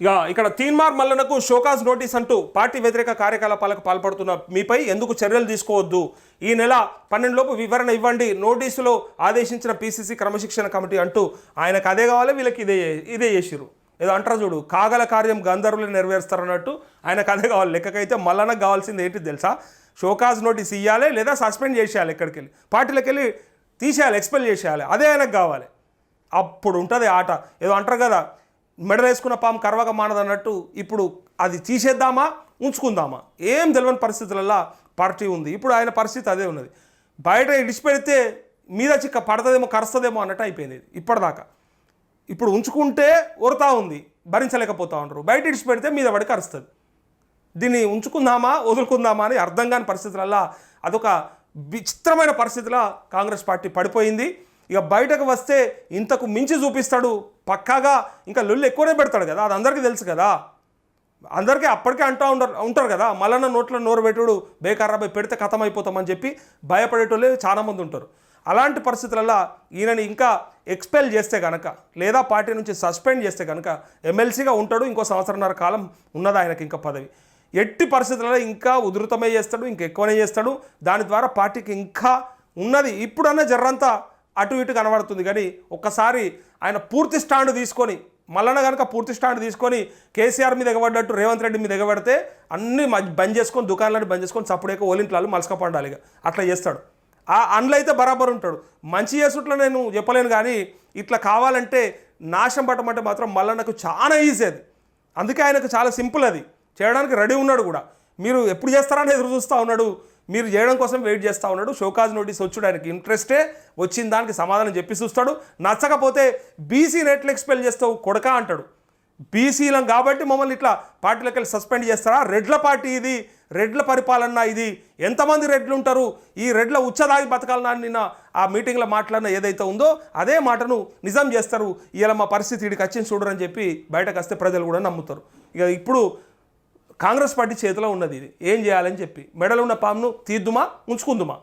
ఇక ఇక్కడ తీన్మార్ మల్లనకు షోకాజ్ నోటీస్ అంటూ పార్టీ వ్యతిరేక కార్యకలాపాలకు పాల్పడుతున్న మీపై ఎందుకు చర్యలు తీసుకోవద్దు? ఈ నెల పన్నెండులోపు వివరణ ఇవ్వండి నోటీసులో ఆదేశించిన పీసీసీ క్రమశిక్షణ కమిటీ అంటూ ఆయనకు అదే కావాలి వీళ్ళకి ఇదే ఇదే చేసిరు ఏదో అంటారు చూడు కాగల కార్యం గంధర్వులు నెరవేరుస్తారన్నట్టు ఆయనకు అదే కావాలి. లెక్కకైతే మల్లనకు కావాల్సింది ఏంటి తెలుసా? షోకాజ్ నోటీస్ ఇవ్వాలి లేదా సస్పెండ్ చేసేయాలి ఎక్కడికి వెళ్ళి పార్టీలకు వెళ్ళి తీసేయాలి ఎక్స్పెల్ చేసేయాలి అదే ఆయనకు కావాలి. అప్పుడు ఉంటుంది ఆట. ఏదో అంటారు కదా మెడలేసుకున్న పాము కరవక మానదన్నట్టు ఇప్పుడు అది తీసేద్దామా ఉంచుకుందామా? ఏం తెలియని పరిస్థితులలో పార్టీ ఉంది. ఇప్పుడు ఆయన పరిస్థితి అదే ఉన్నది. బయట ఇడిచిపెడితే మీద చిక్క పడతదేమో కరుస్తుందేమో అన్నట్టు అయిపోయింది ఇప్పటిదాకా. ఇప్పుడు ఉంచుకుంటే ఉరతా ఉంది భరించలేకపోతా ఉంటారు. బయట ఇడిచిపెడితే మీద పడి కరుస్తుంది. దీన్ని ఉంచుకుందామా వదులుకుందామా అని అర్థం కాని పరిస్థితులల్లో అదొక విచిత్రమైన పరిస్థితిలో కాంగ్రెస్ పార్టీ పడిపోయింది. ఇక బయటకు వస్తే ఇంతకు మించి చూపిస్తాడు. పక్కాగా ఇంకా లొల్లు ఎక్కువనే పెడతాడు కదా అది అందరికీ తెలుసు కదా. అందరికీ అప్పటికే అంటూ ఉంటారు ఉంటారు కదా మల్లన్న నోట్లో నోరు పెట్టుడు బేకారాబాయ్ పెడితే కథం అయిపోతామని చెప్పి భయపడేటోళ్ళే చాలామంది ఉంటారు. అలాంటి పరిస్థితులలో ఈయనని ఇంకా ఎక్స్పెల్ చేస్తే కనుక లేదా పార్టీ నుంచి సస్పెండ్ చేస్తే కనుక ఎమ్మెల్సీగా ఉంటాడు ఇంకో సంవత్సరంన్నర కాలం ఉన్నది ఆయనకి ఇంకా పదవి. ఎట్టి పరిస్థితులలో ఇంకా ఉధృతమే చేస్తాడు ఇంకా ఎక్కువనే చేస్తాడు. దాని ద్వారా పార్టీకి ఇంకా ఉన్నది ఇప్పుడన్నా జర్రంతా అటు ఇటు కనబడుతుంది. కానీ ఒక్కసారి ఆయన పూర్తి స్టాండ్ తీసుకొని మల్లన్న కనుక పూర్తి స్టాండ్ తీసుకొని కేసీఆర్ మీద ఎగబడ్డట్టు రేవంత్ రెడ్డి మీద ఎగబడితే అన్ని బంద్ చేసుకొని దుకాణాలను బంద్ చేసుకొని చప్పుడేక ఓలింట్లాలు మలసక పండాలి ఇక. అట్లా చేస్తాడు. ఆ అండ్లు అయితే బరాబర్ ఉంటాడు. మంచి చేసుట్లో నేను చెప్పలేను కానీ ఇట్లా కావాలంటే నాశం పట్టమంటే మాత్రం మల్లన్నకు చాలా ఈజీ అది. అందుకే ఆయనకు చాలా సింపుల్ అది. చేయడానికి రెడీ ఉన్నాడు కూడా. మీరు ఎప్పుడు చేస్తారని ఎదురు చూస్తూ ఉన్నాడు. మీరు చేయడం కోసం వెయిట్ చేస్తూ ఉన్నాడు. షోకాజ్ నోటీస్ వచ్చుడు ఆయనకి ఇంట్రెస్టే వచ్చిన దానికి సమాధానం చెప్పి చూస్తాడు. నచ్చకపోతే బీసీ నెట్లు ఎక్స్పెల్ చేస్తావు కొడక అంటాడు. బీసీలం కాబట్టి మమ్మల్ని ఇట్లా పార్టీలకు వెళ్ళి సస్పెండ్ చేస్తారా? రెడ్ల పార్టీ ఇది రెడ్ల పరిపాలన ఇది. ఎంతమంది రెడ్లు ఉంటారు? ఈ రెడ్ల ఉచ్చదాగి బతకాలన్నా నిన్న ఆ మీటింగ్లో మాట్లాడిన ఏదైతే ఉందో అదే మాటను నిజం చేస్తారు. ఇలా మా పరిస్థితి ఇడికి వచ్చింది చూడరని చెప్పి బయటకు వస్తే ప్రజలు కూడా నమ్ముతారు. ఇక ఇప్పుడు కాంగ్రెస్ పార్టీ చేతిలో ఉన్నది ఇది. ఏం చేయాలని చెప్పి మెడలో ఉన్న పామును తీద్దుమా ఉంచుకుందుమా